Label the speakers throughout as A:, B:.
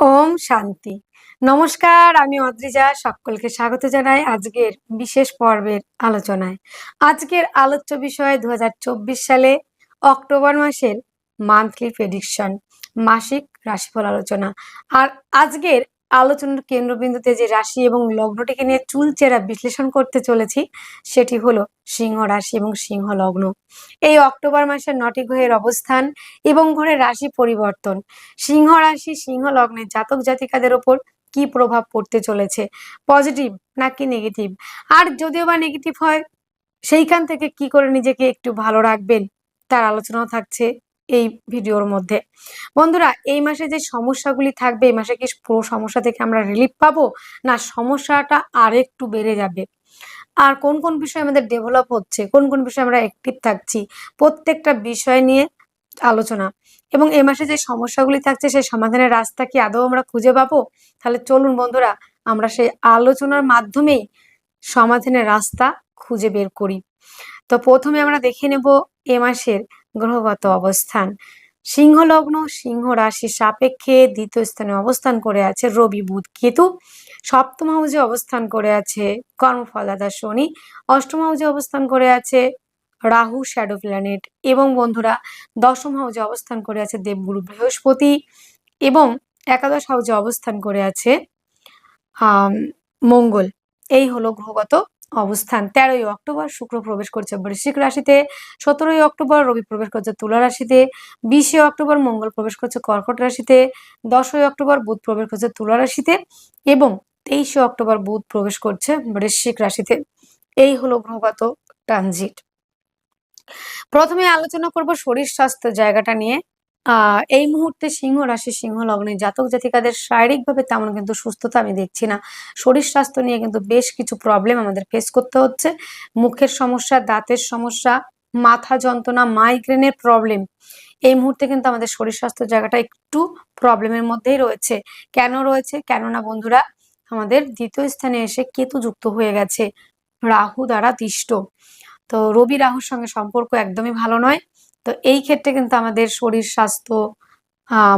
A: ওম শান্তি। নমস্কার, আমি অদ্রিজা, সকলকে স্বাগত জানাই আজকের বিশেষ পর্বের আলোচনায়। আজকের আলোচ্য বিষয় দু হাজার চব্বিশ সালে অক্টোবর মাসের মান্থলি প্রেডিকশন মাসিক রাশিফল আলোচনা। আর আজকের আলোচনার কেন্দ্রবিন্দুতে যে রাশি এবং লগ্নটিকে নিয়ে চুলচেরা বিশ্লেষণ করতে চলেছি, সেটি হলো সিংহ রাশি এবং সিংহ লগ্ন। এই অক্টোবর মাসের নটি গ্রহের অবস্থান এবং ঘরের রাশি পরিবর্তন। সিংহ রাশি, সিংহ লগ্নের জাতক জাতিকাদের ওপর কি প্রভাব পড়তে চলেছে? পজিটিভ নাকি নেগেটিভ? আর যদিও বা নেগেটিভ হয়, সেইখান থেকে কি করে নিজেকে একটু ভালো রাখবেন, তার আলোচনাও থাকছে। এই ভিডিওর মধ্যে। বন্ধুরা, এই মাসে যে সমস্যাগুলি থাকবে, এই মাসে কি পুরো সমস্যা থেকে আমরা রিলিফ পাবো? না, সমস্যাটা আর একটু বেড়ে যাবে। আর কোন কোন বিষয় আমাদের ডেভেলপ হচ্ছে, কোন কোন বিষয়ে আমরা অ্যাক্টিভ থাকছি, প্রত্যেকটা বিষয় নিয়ে আলোচনা। এবং এ মাসে যে সমস্যাগুলি থাকছে, সেই সমাধানের রাস্তা কি আদৌ আমরা খুঁজে পাবো? তাহলে চলুন বন্ধুরা, আমরা সেই আলোচনার মাধ্যমেই সমাধানের রাস্তা খুঁজে বের করি। তো প্রথমে আমরা দেখে নেব এ মাসের গ্রহগত অবস্থান। সিংহ লগ্ন সিংহ রাশির সাপেক্ষে দ্বিতীয় স্থানে অবস্থান করে আছে রবি, বুধ, কেতু। সপ্তম হাউজে অবস্থান করে আছে কর্মফলদাতা শনি। অষ্টম হাউজে অবস্থান করে আছে রাহু, শ্যাডো প্ল্যানেট এবং বন্ধুরা দশম হাউজে অবস্থান করে আছে দেবগুরু বৃহস্পতি এবং একাদশ হাউজে অবস্থান করে আছে মঙ্গল। এই হলো গ্রহগত অবস্থান। তেরোই অক্টোবর শুক্র প্রবেশ করছে বৃশ্চিক রাশিতে, সতেরোই অক্টোবর রবি প্রবেশ করছে তুলা রাশিতে, বিশে অক্টোবর মঙ্গল প্রবেশ করছে কর্কট রাশিতে, দশই অক্টোবর বুধ প্রবেশ করছে তুলা রাশিতে এবং তেইশে অক্টোবর বুধ প্রবেশ করছে বৃশ্চিক রাশিতে। এই হলো গ্রহগত ট্রানজিট। প্রথমে আলোচনা করব শরীর স্বাস্থ্য জায়গাটা নিয়ে। আহ এই মুহূর্তে সিংহ রাশি সিংহ লগ্নে জাতক জাতিকাদের শারীরিকভাবে তেমন কিন্তু সুস্থতা আমি দেখছি না। শরীর স্বাস্থ্য নিয়ে কিন্তু বেশ কিছু প্রবলেম আমাদের ফেস করতে হচ্ছে। মুখের সমস্যা, দাঁতের সমস্যা, মাথা যন্ত্রণা মাইগ্রেনের প্রবলেম এই মুহূর্তে কিন্তু আমাদের শরীর স্বাস্থ্য জায়গাটা একটু প্রবলেমের মধ্যেই রয়েছে। কেন রয়েছে? কেননা বন্ধুরা, আমাদের দ্বিতীয় স্থানে এসে কেতু যুক্ত হয়ে গেছে রাহু দ্বারা দিষ্ট তো রবি রাহুর সঙ্গে সম্পর্ক একদমই ভালো নয়। তো এই ক্ষেত্রে কিন্তু আমাদের শরীর, স্বাস্থ্য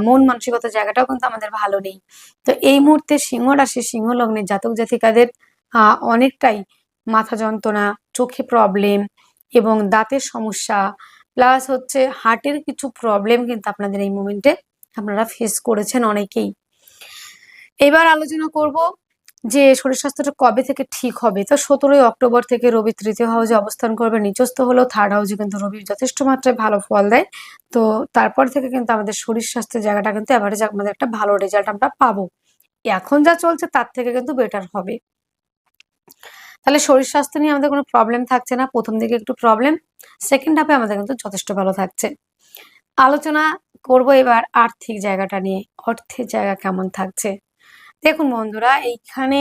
A: মন মানসিকতা জায়গাটাও কিন্তু আমাদের ভালো নেই। তো এই মুহূর্তে সিংহ রাশি, সিংহ লগ্নের জাতক জাতিকাদের অনেকটাই মাথা যন্ত্রণা, চোখে প্রবলেম এবং দাঁতের সমস্যা প্লাস হচ্ছে হার্টের কিছু প্রবলেম কিন্তু আপনাদের এই মুমেন্টে আপনারা ফেস করেছেন অনেকেই। এবার আলোচনা করব যে শরীর স্বাস্থ্যটা কবে থেকে ঠিক হবে? তো সতেরোই অক্টোবর থেকে রবি তৃতীয় হাউসে অবস্থান করবে, নিচস্থ হলেও থার্ড হাউসে কিন্তু রবি যথেষ্ট মাত্রায় ভালো ফল দেয়। তো তারপর থেকে কিন্তু আমাদের শরীর স্বাস্থ্যের জায়গাটা কিন্তু অ্যাভারেজ আমাদের একটা ভালো রেজাল্ট আমরা পাবো। এখন যা চলছে তার থেকে কিন্তু বেটার হবে। তাহলে শরীর স্বাস্থ্য নিয়ে আমাদের কোনো প্রবলেম থাকছে না। প্রথম দিকে একটু প্রবলেম সেকেন্ড হাফে আমাদের কিন্তু যথেষ্ট ভালো থাকছে। আলোচনা করব এবার আর্থিক জায়গাটা নিয়ে, অর্থের জায়গা কেমন থাকছে? দেখুন বন্ধুরা, এইখানে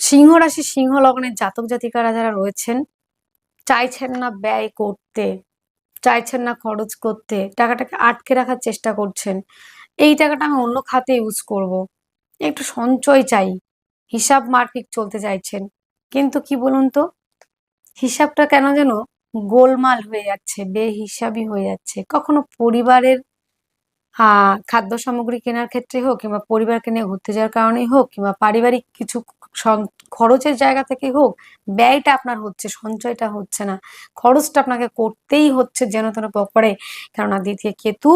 A: সিংহ রাশি, সিংহ লগ্নের জাতক জাতিকারা যারা রয়েছেন, চাইছেন না ব্যয় করতে, চাইছেন না খরচ করতে, টাকাটাকে আটকে রাখার চেষ্টা করছেন, এই টাকাটা আমি অন্য খাতে ইউজ করব। একটু সঞ্চয় চাই, হিসাব মারপিক চলতে চাইছেন, কিন্তু কি বলুন তো, হিসাবটা কেন যেন গোলমাল হয়ে যাচ্ছে, বেহিসাবি হয়ে যাচ্ছে, কখনো পরিবারের খাদ্য সামগ্রী কেনার ক্ষেত্রে হোক কিংবা পরিবারকে নিয়ে ঘুরতে যাওয়ার কারণেই হোক কিংবা পারিবারিক কিছু খরচের জায়গা থেকে হোক, ব্যয়টা আপনার হচ্ছে, সঞ্চয়টা হচ্ছে না। খরচটা আপনাকে করতেই হচ্ছে যেন তেন পকড়ে কেননা দ্বিতীয় কেতু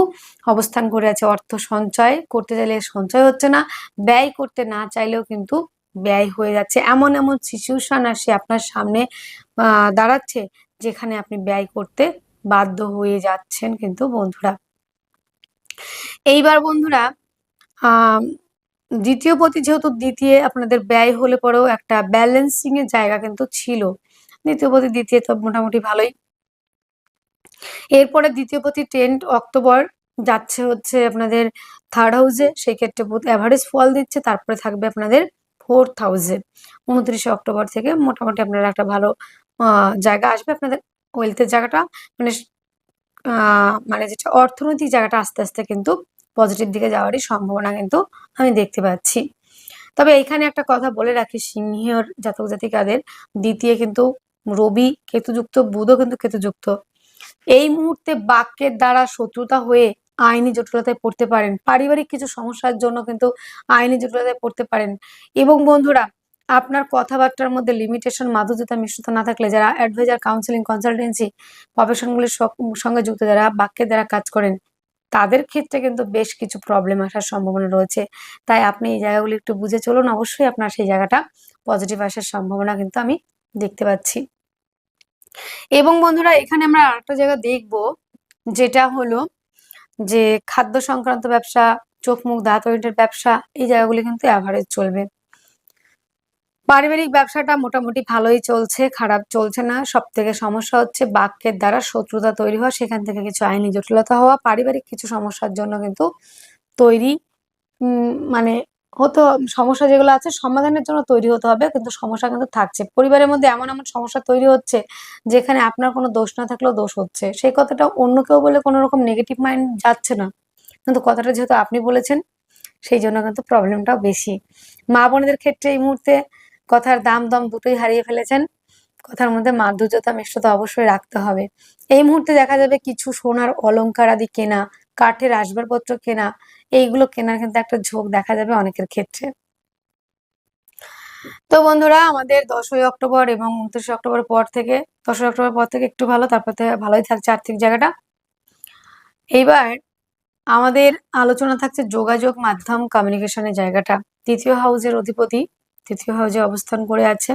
A: অবস্থান করে আছে অর্থ সঞ্চয়, করতে চাইলে সঞ্চয় হচ্ছে না, ব্যয় করতে না চাইলেও কিন্তু ব্যয় হয়ে যাচ্ছে। এমন এমন সিচুয়েশন আসে আপনার সামনে দাঁড়াচ্ছে, যেখানে আপনি ব্যয় করতে বাধ্য হয়ে যাচ্ছেন কিন্তু বন্ধুরা। এইবার বন্ধুরা দ্বিতীয় পতি যেহেতু দ্বিতীয় আপনাদের ব্যয় হলে পরেও একটা ব্যালেন্সিং এর জায়গা কিন্তু ছিল। দ্বিতীয় পতি দ্বিতীয় তো মোটামুটি ভালোই। এরপরে দ্বিতীয় পতি টেন অক্টোবর যাচ্ছে হচ্ছে আপনাদের থার্ড হাউসে সেই ক্ষেত্রে অ্যাভারেজ ফল দিচ্ছে, তারপরে থাকবে আপনাদের ফোর্থ হাউসে উনত্রিশে অক্টোবর থেকে মোটামুটি আপনারা একটা ভালো জায়গা আসবে আপনাদের ওয়েলথের জায়গাটা। মানে মানে যেটা অর্থনৈতিক জায়গাটা আস্তে আস্তে কিন্তু পজিটিভ দিকে যাওয়ারই সম্ভাবনা কিন্তু আমি দেখতে পাচ্ছি। তবে এইখানে একটা কথা বলে রাখি, সিংহর জাতক জাতিকাদের দ্বিতীয় কিন্তু রবি, কেতুযুক্ত, বুধও কিন্তু কেতুযুক্ত। এই মুহূর্তে বাক্যের দ্বারা শত্রুতা হয়ে আইনি জটিলতায় পড়তে পারেন। পারিবারিক কিছু সমস্যার জন্য কিন্তু আইনি জটিলতায় পড়তে পারেন। এবং বন্ধুরা আপনার কথাবার্তার মধ্যে লিমিটেশন মাধুর্যতা মিশ্রতা না থাকলে যারা অ্যাডভাইজার কাউন্সিলিং কনসালটেন্সি প্রফেশনগুলির সঙ্গে যুক্ত, যারা বাক্যের দ্বারা কাজ করেন, তাদের ক্ষেত্রে কিন্তু বেশ কিছু প্রবলেম আসার সম্ভাবনা রয়েছে। তাই আপনি এই জায়গাগুলি একটু বুঝে চলুন। অবশ্যই আপনার সেই জায়গাটা পজিটিভ আসার সম্ভাবনা কিন্তু আমি দেখতে পাচ্ছি। এবং বন্ধুরা, এখানে আমরা আরেকটা জায়গা দেখব, যেটা হলো যে খাদ্য সংক্রান্ত ব্যবসা, চোখ মুখ দাঁত ওয়েটের ব্যবসা, এই জায়গাগুলি কিন্তু অ্যাভারেজ চলবে। পারিবারিক ব্যবসাটা মোটামুটি ভালোই চলছে, খারাপ চলছে না। সব থেকে সমস্যা হচ্ছে বাক্যের দ্বারা শত্রুতা তৈরি হওয়া, সেখান থেকে কিছু আইনি জটিলতা হওয়া। পারিবারিক কিছু সমস্যার জন্য কিন্তু তৈরি মানে হতো সমস্যা যেগুলো আছে সমাধানের জন্য তৈরি হতে হবে, কিন্তু সমস্যা কিন্তু থাকছে। পরিবারের মধ্যে এমন এমন সমস্যা তৈরি হচ্ছে যেখানে আপনার কোনো দোষ না থাকলেও দোষ হচ্ছে। সেই কথাটা অন্য কেউ বলে কোনো রকম নেগেটিভ মাইন্ড যাচ্ছে না। কিন্তু কথাটা যেহেতু আপনি বলেছেন, সেই জন্য কিন্তু প্রবলেমটাও বেশি। মা বোনদের ক্ষেত্রে এই মুহূর্তে কথার দাম দম দুটোই হারিয়ে ফেলেছেন। কথার মধ্যে মাধুর্যতা, মিষ্টতা অবশ্যই রাখতে হবে। এই মুহূর্তে দেখা যাবে কিছু সোনার অলংকার আদি কেনা, কাঠের আসবাবপত্র কেনা, এইগুলো কেনার কিন্তু একটা ঝোঁক দেখা যাবে অনেকের ক্ষেত্রে। তো বন্ধুরা, আমাদের দশই অক্টোবর এবং উনত্রিশে অক্টোবর পর থেকে, দশই অক্টোবর পর থেকে একটু ভালো, তারপর থেকে ভালোই থাকছে আর্থিক জায়গাটা। এইবার আমাদের আলোচনা থাকছে যোগাযোগ মাধ্যম কমিউনিকেশনের জায়গাটা। তৃতীয় হাউসের অধিপতি তৃতীয় হাউজে অবস্থান করে আছে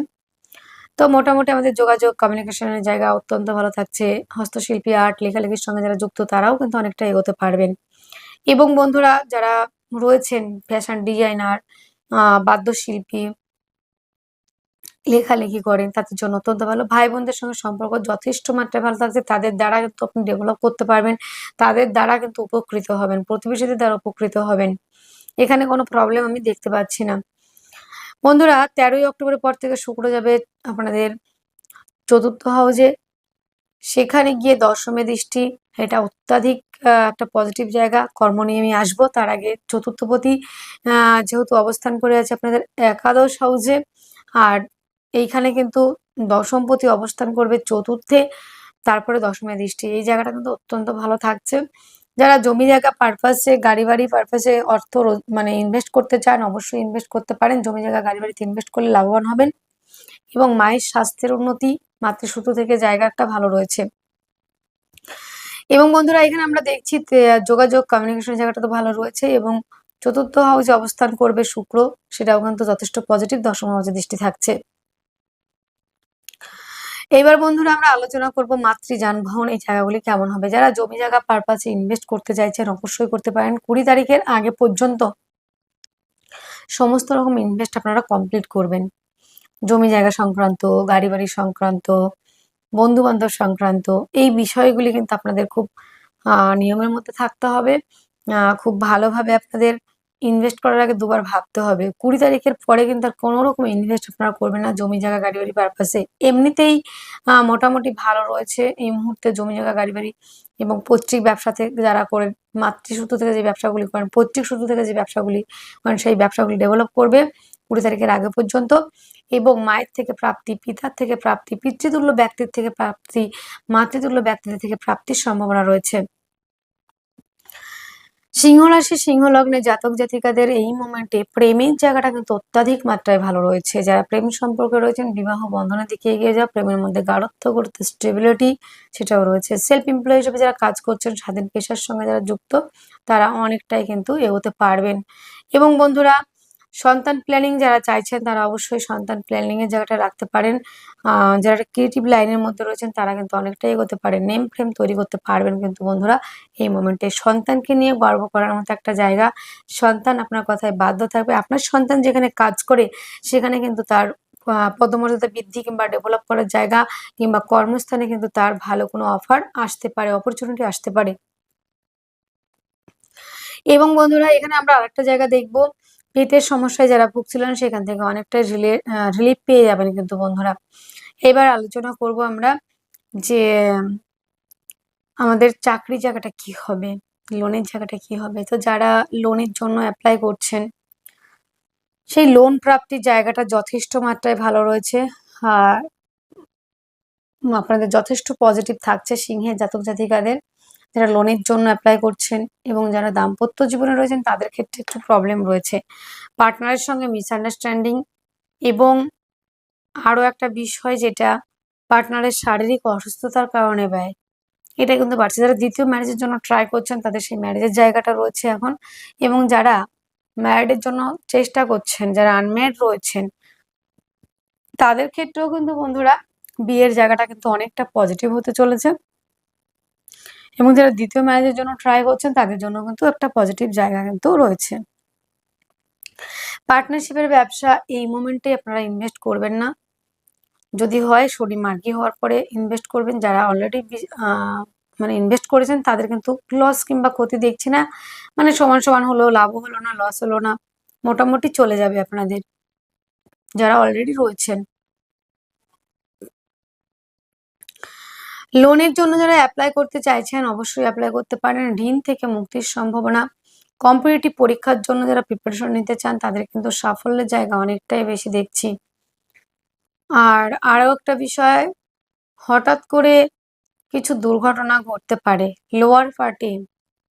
A: তো মোটামুটি আমাদের যোগাযোগ কমিউনিকেশনের জায়গা অত্যন্ত ভালো থাকছে। হস্তশিল্পী আর্ট লেখালেখির সঙ্গে যারা যুক্ত, তারাও কিন্তু অনেকটা এগোতে পারবেন। এবং বন্ধুরা, যারা রয়েছেন ফ্যাশন ডিজাইনার বাদ্যশিল্পী, লেখালেখি করেন, তাদের জন্য অত্যন্ত ভালো। ভাই বোনদের সঙ্গে সম্পর্ক যথেষ্ট মাত্রায় ভালো থাকছে। তাদের দ্বারা কিন্তু আপনি ডেভেলপ করতে পারবেন। তাদের দ্বারা কিন্তু উপকৃত হবেন। প্রতিবেশীদের দ্বারা উপকৃত হবেন। এখানে কোনো প্রবলেম আমি দেখতে পাচ্ছি না। বন্ধুরা, তেরোই অক্টোবরের পর থেকে শুক্র যাবে আপনাদের চতুর্থ হাউজে। সেখানে গিয়ে দশমে দৃষ্টি, এটা অত্যাধিক একটা পজিটিভ জায়গা। কর্ম নিয়ে আমি আসব, তার আগে চতুর্থপতি যেহেতু অবস্থান করে আছে আপনাদের একাদশ হাউজে, আর এইখানে কিন্তু দশমপতি অবস্থান করবে চতুর্থে, তারপরে দশমে দৃষ্টি। এই জায়গাটা কিন্তু অত্যন্ত ভালো থাকছে। যারা জমি জায়গা পারপাসে গাড়ি বাড়ি পারপাসে অর্থ মানে ইনভেস্ট করতে চান, অবশ্যই ইনভেস্ট করতে পারেন। জমি জায়গা, গাড়ি বাড়িতে ইনভেস্ট করলে লাভবান হবেন। এবং মায়ের স্বাস্থ্যের উন্নতি মাতৃসূত্র থেকে জায়গা একটা ভালো রয়েছে। এবং বন্ধুরা, এখানে আমরা দেখছি যোগাযোগ কমিউনিকেশন জায়গাটা তো ভালো রয়েছে এবং চতুর্থ হাউসে অবস্থান করবে শুক্র। সেটাও কিন্তু যথেষ্ট পজিটিভ দশম হাউসে দৃষ্টি থাকছে। এবার বন্ধুরা আমরা আলোচনা করব মাতৃ যানবাহন এই জায়গাগুলি কেমন হবে। যারা জমি জায়গা পারপাসে ইনভেস্ট করতে চাইছেন অবশ্যই করতে পারেন। কুড়ি তারিখের আগে পর্যন্ত সমস্ত রকম ইনভেস্ট আপনারা কমপ্লিট করবেন। জমি জায়গা সংক্রান্ত গাড়ি বাড়ি সংক্রান্ত বন্ধু বান্ধব সংক্রান্ত, এই বিষয়গুলি কিন্তু আপনাদের খুব নিয়মের মধ্যে থাকতে হবে। খুব ভালোভাবে আপনাদের ইনভেস্ট করার আগে দুবার ভাবতে হবে। কুড়ি তারিখের পরে কিন্তু আর কোনো রকম ইনভেস্ট আপনারা করবেন না জমি, জায়গা, গাড়ি, বাড়ি পারপাসে এমনিতেই মোটামুটি ভালো রয়েছে এই মুহূর্তে জমি, জায়গা, গাড়ি, বাড়ি এবং পৈতৃক ব্যবসা থেকে যারা করেন, মাতৃসূত্র থেকে যে ব্যবসাগুলি করেন, পৈতৃক সূত্র থেকে যে ব্যবসাগুলি করেন, সেই ব্যবসাগুলি ডেভেলপ করবে কুড়ি তারিখের আগে পর্যন্ত এবং মায়ের থেকে প্রাপ্তি, পিতার থেকে প্রাপ্তি, পিতৃতুল্য ব্যক্তির থেকে প্রাপ্তি, মাতৃতুল্য ব্যক্তিদের থেকে প্রাপ্তির সম্ভাবনা রয়েছে। সিংহ রাশি সিংহ লগ্নে জাতক জাতিকাদের এই মোমেন্টে প্রেমের জায়গাটা কিন্তু অত্যাধিক মাত্রায় ভালো রয়েছে। যারা প্রেম সম্পর্কে রয়েছেন, বিবাহ বন্ধনের দিকে এগিয়ে যাওয়া প্রেমের মধ্যে গাঢ়ত্ব করতে স্টেবিলিটি সেটাও রয়েছে। সেলফ এমপ্লয় হিসেবে যারা কাজ করছেন, স্বাধীন পেশার সঙ্গে যারা যুক্ত, তারা অনেকটাই কিন্তু এগোতে পারবেন। এবং বন্ধুরা সন্তান প্ল্যানিং যারা চাইছেন, তারা অবশ্যই সন্তান প্ল্যানিং এর জায়গাটা রাখতে পারেন। যারা ক্রিয়েটিভ লাইনের মধ্যে রয়েছেন, তারা কিন্তু অনেকটাই এগোতে পারেন। নেম ফ্রেম তৈরি করতে পারবেন কিন্তু বন্ধুরা এই মোমেন্টে সন্তানকে নিয়ে গর্ব করার মতো একটা জায়গা। সন্তান আপনার কথায় বাধ্য থাকবে। আপনার সন্তান যেখানে কাজ করে, সেখানে কিন্তু তার পদমর্যাদা বৃদ্ধি কিংবা ডেভেলপ করার জায়গা কিংবা কর্মস্থানে কিন্তু তার ভালো কোনো অফার আসতে পারে অপরচুনিটি আসতে পারে। এবং বন্ধুরা, এখানে আমরা আরেকটা জায়গা দেখব। পেটের সমস্যায় যারা ভুগছিলেন, সেখান থেকে অনেকটাই রিলে রিলিফ পেয়ে যাবেন কিন্তু বন্ধুরা। এবার আলোচনা করব আমরা যে, আমাদের চাকরি জায়গাটা কি হবে লোনের জায়গাটা কি হবে? তো যারা লোনের জন্য অ্যাপ্লাই করছেন, সেই লোন প্রাপ্তির জায়গাটা যথেষ্ট মাত্রায় ভালো রয়েছে। আর, আপনাদের যথেষ্ট পজিটিভ থাকছে সিংহের জাতক জাতিকাদের যারা লোনের জন্য অ্যাপ্লাই করছেন এবং যারা দাম্পত্য জীবনে রয়েছেন, তাদের ক্ষেত্রে একটু প্রবলেম রয়েছে। পার্টনারের সঙ্গে মিসআন্ডারস্ট্যান্ডিং এবং আরও একটা বিষয় যেটা পার্টনারের শারীরিক অসুস্থতার কারণে ব্যয়। এটা কিন্তু বাড়ছে। যারা দ্বিতীয় ম্যারেজের জন্য ট্রাই করছেন, তাদের সেই ম্যারেজের জায়গাটা রয়েছে এখন। এবং যারা ম্যারিডের জন্য চেষ্টা করছেন, যারা আনম্যারিড রয়েছেন, তাদের ক্ষেত্রেও কিন্তু বন্ধুরা বিয়ের জায়গাটা কিন্তু অনেকটা পজিটিভ হতে চলেছে। এবং যারা দ্বিতীয় ম্যারেজের জন্য ট্রাই করছেন, তাদের জন্য কিন্তু একটা পজিটিভ জায়গা কিন্তু রয়েছে। পার্টনারশিপের ব্যবসা এই মোমেন্টে আপনারা ইনভেস্ট করবেন না। যদি হয় শনি মার্গি হওয়ার পরে ইনভেস্ট করবেন। যারা অলরেডি মানে ইনভেস্ট করেছেন, তাদের কিন্তু লস কিংবা ক্ষতি দেখছি না। মানে সমান সমান হলো লাভও হলো না লস হলো না, মোটামুটি চলে যাবে আপনাদের। যারা অলরেডি রয়েছেন। লোনের জন্য যারা অ্যাপ্লাই করতে চাইছেন, অবশ্যই অ্যাপ্লাই করতে পারেন। ঋণ থেকে মুক্তির সম্ভাবনা। কম্পিটিটিভ পরীক্ষার জন্য যারা প্রিপারেশন নিতে চান, তাদের কিন্তু সাফল্যের জায়গা অনেকটাই বেশি দেখছি। আর আরও একটা বিষয়, হঠাৎ করে কিছু দুর্ঘটনা ঘটতে পারে। লোয়ার পার্টি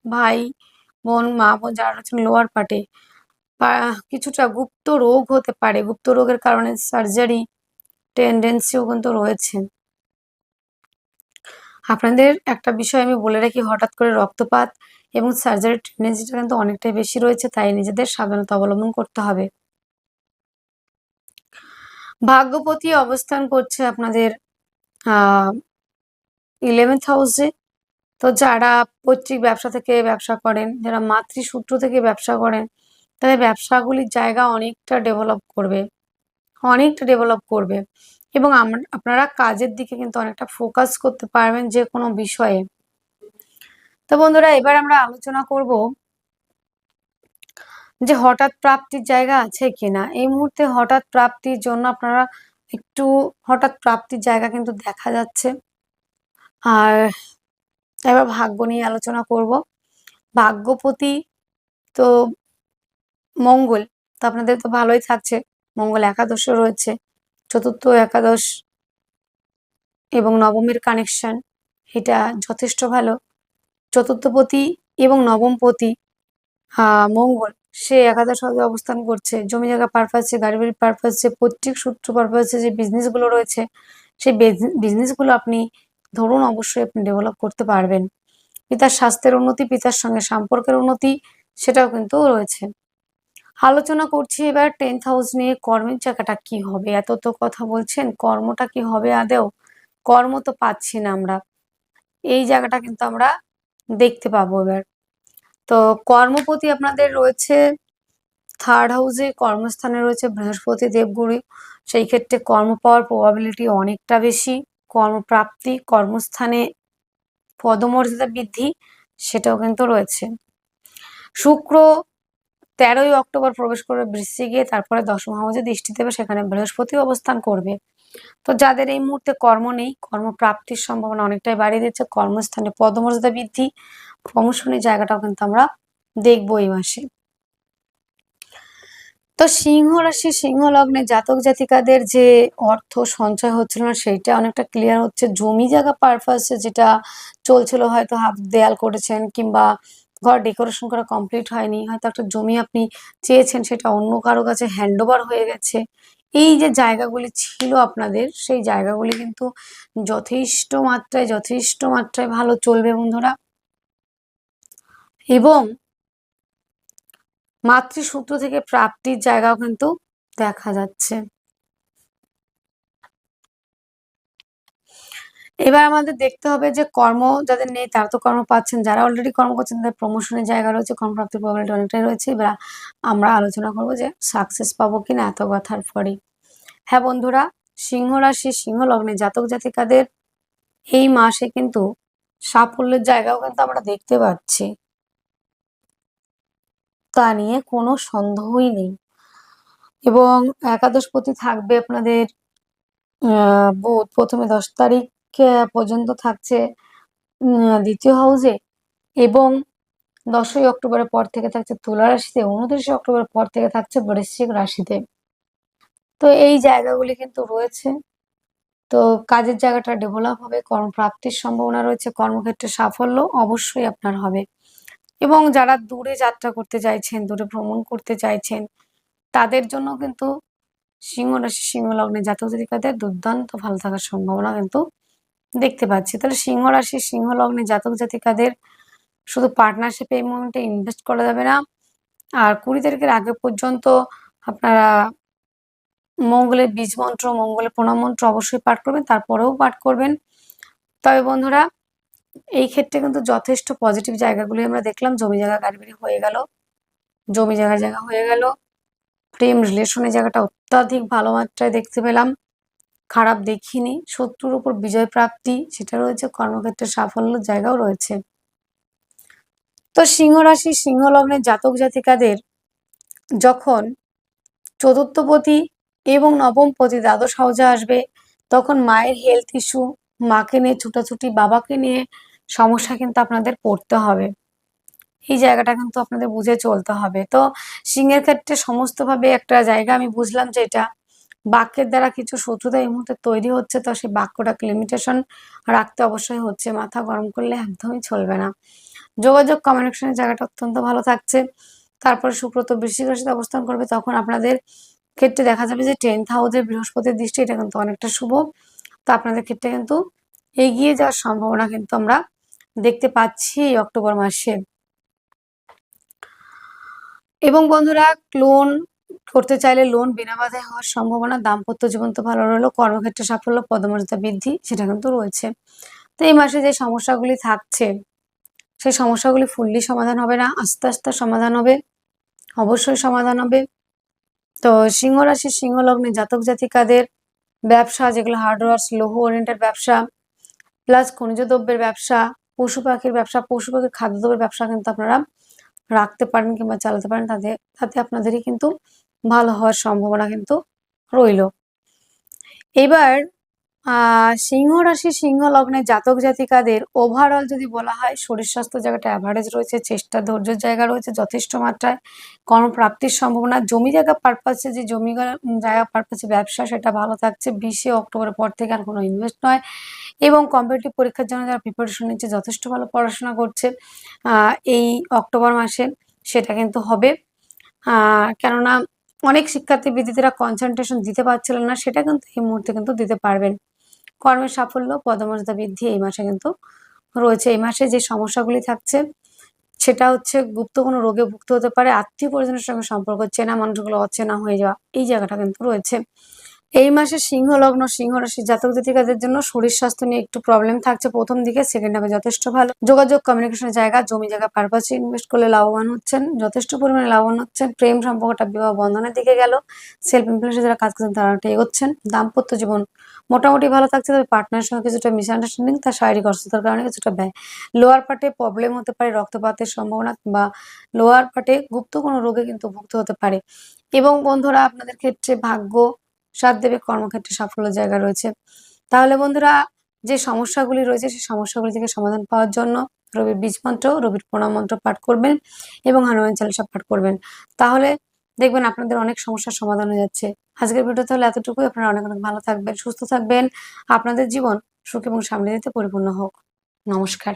A: ভাই, বোন, মা, বোন যারা রয়েছেন লোয়ার পার্টি কিছুটা গুপ্ত রোগ হতে পারে। গুপ্ত রোগের কারণে সার্জারি টেন্ডেন্সিও কিন্তু রয়েছে। আপনাদের একটা বিষয় আমি বলে রাখি, হঠাৎ করে রক্তপাত এবং সার্জারির টেন্ডেন্সিটা কিন্তু অনেকটাই বেশি রয়েছে, তাই নিজেদের সাবধানতা অবলম্বন করতে হবে। ভাগ্যপতি অবস্থান করছে আপনাদের ইলেভেন্থ হাউসে তো যারা পৈতৃক ব্যবসা থেকে ব্যবসা করেন, যারা মাতৃসূত্র থেকে ব্যবসা করেন, তাদের ব্যবসাগুলির জায়গা অনেকটা ডেভেলপ করবে, অনেকটা ডেভেলপ করবে। এবং আপনারা কাজের দিকে কিন্তু অনেকটা ফোকাস করতে পারবেন যে কোনো বিষয়ে। তো বন্ধুরা, এবার আমরা আলোচনা করব যে হঠাৎ প্রাপ্তির জায়গা আছে কিনা। এই মুহূর্তে হঠাৎ প্রাপ্তির জন্য আপনারা একটু হঠাৎ প্রাপ্তির জায়গা কিন্তু দেখা যাচ্ছে। আর এবার ভাগ্য নিয়ে আলোচনা করব। ভাগ্যপতি তো মঙ্গল। তো আপনাদের তো ভালোই থাকছে। মঙ্গল একাদশ রয়েছে। চতুর্থ একাদশ এবং নবমীর কানেকশন এটা যথেষ্ট ভালো। চতুর্থপতি এবং নবমপতি মঙ্গল, সে একাদশ অবস্থান করছে। জমি জায়গা পারপাসে গাড়ি বাড়ির পারপাসে পৈতৃক সূত্র পারপাসে যে বিজনেসগুলো রয়েছে সেই বিজনেসগুলো আপনি ধরুন অবশ্যই আপনি ডেভেলপ করতে পারবেন। পিতার স্বাস্থ্যের উন্নতি, পিতার সঙ্গে সম্পর্কের উন্নতি, সেটাও কিন্তু রয়েছে। আলোচনা করছি এবার টেন্থ হাউস নিয়ে। কর্মের জায়গাটা কি হবে? এত তো কথা বলছেন, কর্মটা কি হবে আদেও কর্ম তো পাচ্ছি না আমরা। এই জায়গাটা কিন্তু আমরা দেখতে পাবো এবার। তো কর্মপতি আপনাদের রয়েছে থার্ড হাউসে কর্মস্থানে রয়েছে বৃহস্পতি দেবগুরু। সেই ক্ষেত্রে কর্ম পাওয়ার প্রবাবিলিটি অনেকটা বেশি। কর্মপ্রাপ্তি, কর্মস্থানে পদমর্যাদা বৃদ্ধি, সেটাও কিন্তু রয়েছে। শুক্র তেরোই অক্টোবর প্রবেশ করবে বৃশ্চিকে তারপরে দশম হাউসে দৃষ্টি দেবে, সেখানে বৃহস্পতি অবস্থান করবে। তো যাদের এই মুহূর্তে কর্ম নেই, কর্মপ্রাপ্তির সম্ভাবনা অনেকটাই বাড়িয়ে দিচ্ছে, কর্মস্থানে পদমর্যাদা বৃদ্ধি, প্রমোশনের জায়গাটাও কিন্তু আমরা দেখব এই মাসে। তো সিংহ রাশি, সিংহ লগ্নে জাতক জাতিকাদের যে অর্থ সঞ্চয় হচ্ছিল না, সেইটা অনেকটা ক্লিয়ার হচ্ছে। জমি জায়গা পারপাসে যেটা চলছিল, হয়তো হাফ দেয়াল করেছেন কিংবা ঘর ডেকোরেশন করা কমপ্লিট হয়নি। হয়তো একটা জমি আপনি চেয়েছেন, সেটা অন্য কারও কাছে হ্যান্ড হয়ে গেছে। এই যে জায়গাগুলি ছিল আপনাদের, সেই জায়গাগুলি কিন্তু যথেষ্ট মাত্রায় যথেষ্ট মাত্রায় ভালো চলবে বন্ধুরা। এবং মাতৃসূত্র থেকে প্রাপ্তির জায়গাও কিন্তু দেখা যাচ্ছে। এবার আমাদের দেখতে হবে যে কর্ম যাদের নেই তারা তো কর্ম পাচ্ছেন। যারা অলরেডি কর্ম করছেন, তাদের প্রমোশনের জায়গা রয়েছে, কর্মপ্রাপ্তির প্রবলিটি অনেকটাই রয়েছে। এবার আমরা আলোচনা করব যে সাকসেস পাবো কিনা এত কথার পরে। হ্যাঁ বন্ধুরা, সিংহ রাশি, সিংহ লগ্নে জাতক জাতিকাদের এই মাসে কিন্তু সাফল্যের জায়গাও কিন্তু আমরা দেখতে পাচ্ছি। তা নিয়ে কোনো সন্দেহই নেই। এবং একাদশপতি থাকবে আপনাদের বোধ, প্রথমে দশ তারিখ। পর্যন্ত থাকছে দ্বিতীয় হাউসে এবং দশই অক্টোবরের পর থেকে থাকছে তুলা রাশিতে, উনত্রিশে অক্টোবরের পর থেকে থাকছে বৃশ্চিক রাশিতে। তো এই জায়গাগুলি কিন্তু রয়েছে। তো কাজের জায়গাটা ডেভেলপ হবে, কর্মপ্রাপ্তির সম্ভাবনা রয়েছে, কর্মক্ষেত্রে সাফল্য অবশ্যই আপনার হবে। এবং যারা দূরে যাত্রা করতে চাইছেন, দূরে ভ্রমণ করতে চাইছেন, তাদের জন্য কিন্তু সিংহ রাশি, সিংহ লগ্নে জাতক জাতিকাদের দুর্দান্ত ভালো থাকার সম্ভাবনা কিন্তু দেখতে পাচ্ছি। তাহলে সিংহ রাশি, সিংহ লগ্নে জাতক জাতিকাদের শুধু পার্টনারশিপে এই মুহূর্তে ইনভেস্ট করা যাবে না। আর কুড়ি তারিখের আগে পর্যন্ত আপনারা মঙ্গলের বীজ মন্ত্র মঙ্গলের প্রণাম মন্ত্র অবশ্যই পাঠ করবেন, তারপরেও পাঠ করবেন। তবে বন্ধুরা, এই ক্ষেত্রে কিন্তু যথেষ্ট পজিটিভ জায়গাগুলি আমরা দেখলাম। জমি জায়গা গাড়ি হয়ে গেল। জমি জায়গা জায়গা হয়ে গেল। প্রেম রিলেশনের জায়গাটা অত্যাধিক ভালো মাত্রায় দেখতে পেলাম। খারাপ দেখিনি, শত্রুর উপর বিজয় প্রাপ্তি, সেটা রয়েছে, কর্মক্ষেত্রে সাফল্যের জায়গাও রয়েছে। তো সিংহ রাশি সিংহ লগ্নের জাতক জাতিকাদের যখন চতুর্থপতি এবং নবমপতি দ্বাদশ হাউজে আসবে, তখন মায়ের হেলথ ইস্যু মাকে নিয়ে ছুটাছুটি, বাবাকে নিয়ে সমস্যা কিন্তু আপনাদের পড়তে হবে। এই জায়গাটা কিন্তু আপনাদের বুঝে চলতে হবে। তো সিংহের ক্ষেত্রে সমস্তভাবে একটা জায়গা, আমি বুঝলাম যে এটা বাক্যের দ্বারা কিছু শত্রুতা এই মুহূর্তে তৈরি হচ্ছে, তো সেই বাক্যটাকে লিমিটেশন রাখতে অবশ্যই হচ্ছে, মাথা গরম করলে একদমই চলবে না। যোগাযোগ কমিউনিকেশনের জায়গাটা অত্যন্ত ভালো থাকছে। তারপর শুক্রত বৃশ্চিক রাশিতে অবস্থান করবে, তখন আপনাদের ক্ষেত্রে দেখা যাবে যে টেন্থ হাউসের বৃহস্পতির দৃষ্টি এটা কিন্তু অনেকটা শুভ। তো আপনাদের ক্ষেত্রে কিন্তু এগিয়ে যাওয়ার সম্ভাবনা কিন্তু আমরা দেখতে পাচ্ছি এই অক্টোবর মাসে। এবং বন্ধুরা লোন করতে চাইলে লোন বিনা বাধায় হওয়ার সম্ভাবনা, দাম্পত্য জীবন তো ভালো রইল, কর্মক্ষেত্রে সাফল্য, পদমর্যাদা বৃদ্ধি, সেটা কিন্তু রয়েছে। তো এই মাসে যে সমস্যাগুলি থাকছে, সেই সমস্যাগুলি ফুললি সমাধান হবে না, আস্তে আস্তে সমাধান হবে, অবশ্যই সমাধান হবে। তো সিংহ রাশি, সিংহ লগ্নে জাতক জাতিকাদের ব্যবসা, যেগুলো হার্ডওয়ার্স লৌহ ওরিয়েন্টেড ব্যবসা প্লাস খনিজ দ্রব্যের ব্যবসা, পশু পাখির ব্যবসা, পশু পাখির খাদ্যদ্রব্যের ব্যবসা কিন্তু আপনারা রাখতে পারেন কিংবা চালাতে পারেন, তাতে তাতে আপনাদেরই কিন্তু ভালো হওয়ার সম্ভাবনা কিন্তু রইল। এবার সিংহ রাশি, সিংহ লগ্নে জাতক জাতিকাদের ওভারঅল যদি বলা হয়, শরীর স্বাস্থ্য জায়গাটা অ্যাভারেজ রয়েছে, চেষ্টা ধৈর্যের জায়গা রয়েছে যথেষ্ট মাত্রায়। কর্মপ্রাপ্তির সম্ভাবনা, জমি জায়গা পারপাসে যে জমি জায়গা পারপাসে ব্যবসা সেটা ভালো থাকছে। বিশে অক্টোবরের পর থেকে আর কোনো ইনভেস্ট নয়। এবং কম্পিটিটিভ পরীক্ষার জন্য যারা প্রিপারেশন নিচ্ছে, যথেষ্ট ভালো পড়াশোনা করছে। এই অক্টোবর মাসে সেটা কিন্তু হবে। কেননা অনেক শিক্ষার্থী বিদ্যার্থীরা কনসেন্ট্রেশন দিতে পারছিলেন না, সেটা কিন্তু এই মুহূর্তে কিন্তু দিতে পারবেন। কর্মের সাফল্য, পদমর্যাদা বৃদ্ধি এই মাসে কিন্তু রয়েছে। এই মাসে যে সমস্যাগুলি থাকছে, সেটা হচ্ছে গুপ্ত কোনো রোগে ভুক্ত হতে পারে, আত্মীয় পরিজনের সঙ্গে সম্পর্ক, চেনা মানুষগুলো অচেনা হয়ে যাওয়া, এই জায়গাটা কিন্তু রয়েছে। এই মাসে সিংহ লগ্ন, সিংহ রাশি জাতক জাতিকাদের জন্য শরীর স্বাস্থ্য নিয়ে একটু প্রবলেম থাকছে প্রথম দিকে সেকেন্ড হাফে যথেষ্ট ভালো। যোগাযোগ কমিউনিকেশনের জায়গা, জমি জায়গা পারপাসে ইনভেস্ট করলে লাভবান হচ্ছেন, যথেষ্ট পরিমাণে লাভবান হচ্ছেন। প্রেম সম্পর্কটা বিবাহ বন্ধনের দিকে গেল। সেলফ এমপ্লয়েসে যারা কাজ করছেন তারা এগোচ্ছেন। দাম্পত্য জীবন মোটামুটি ভালো থাকছে, তবে পার্টনারের সঙ্গে কিছুটা মিসআন্ডারস্ট্যান্ডিং তার শারীরিক অসুস্থতার কারণে কিছুটা ব্যয়। লোয়ার পার্টে প্রবলেম হতে পারে রক্তপাতের সম্ভাবনা বা লোয়ার পার্টে গুপ্ত কোনো রোগে কিন্তু ভুক্ত হতে পারে। এবং বন্ধুরা, আপনাদের ক্ষেত্রে ভাগ্য সাত দেবে, কর্মক্ষেত্রে সাফল্য জায়গা রয়েছে। তাহলে বন্ধুরা, যে সমস্যাগুলি রয়েছে, সেই সমস্যাগুলি থেকে সমাধান পাওয়ার জন্য রবির বীজ মন্ত্র, রবির প্রণাম মন্ত্র পাঠ করবেন এবং হনুমান চালিসা পাঠ করবেন। তাহলে দেখবেন আপনাদের অনেক সমস্যার সমাধান হয়ে যাচ্ছে। আজকের ভিডিও তাহলে এতটুকুই। আপনারা অনেক অনেক ভালো থাকবেন, সুস্থ থাকবেন। আপনাদের জীবন সুখ এবং সামনে দিতে পরিপূর্ণ হোক। নমস্কার।